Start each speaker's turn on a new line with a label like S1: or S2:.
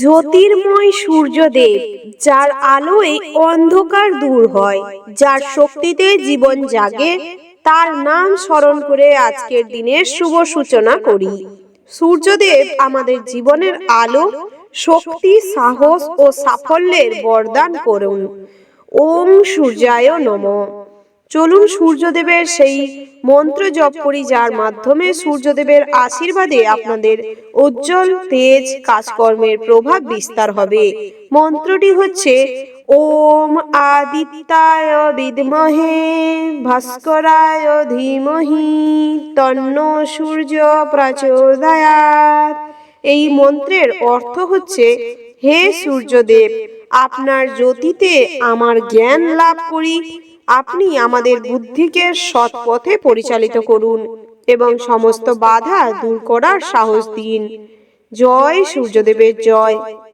S1: জ্যোতির্ময় সূর্যদেব, যার আলোয় অন্ধকার দূর হয়, যার শক্তিতে জীবন জাগে, তার নাম স্মরণ করে আজকের দিনের শুভ সূচনা করি। সূর্যদেব আমাদের জীবনের আলো, শক্তি, সাহস ও সাফল্যের বরদান করুন। ওম সূর্যায় নমঃ। চলুন সূর্যদেবের সেই মন্ত্র জপ করি, যার মাধ্যমে সূর্যদেবের আশীর্বাদে আপনাদের উজ্জ্বল, তেজ, কাজকর্মের প্রভাব বিস্তার হবে। মন্ত্রটি হচ্ছে, ওম আদিত্যায় বিদমহে, ভাস্করায় ধীমহি, তন্ন সূর্য প্রচোদয়াৎ। এই মন্ত্রের অর্থ হচ্ছে, হে সূর্যদেব, আপনার জ্যোতিতে আমার জ্ঞান লাভ করি আপনি আমাদের বুদ্ধিকে সৎ পথে পরিচালিত করুন এবং সমস্ত বাধা দূর করার সাহস দিন। জয় সূর্যদেবের জয়।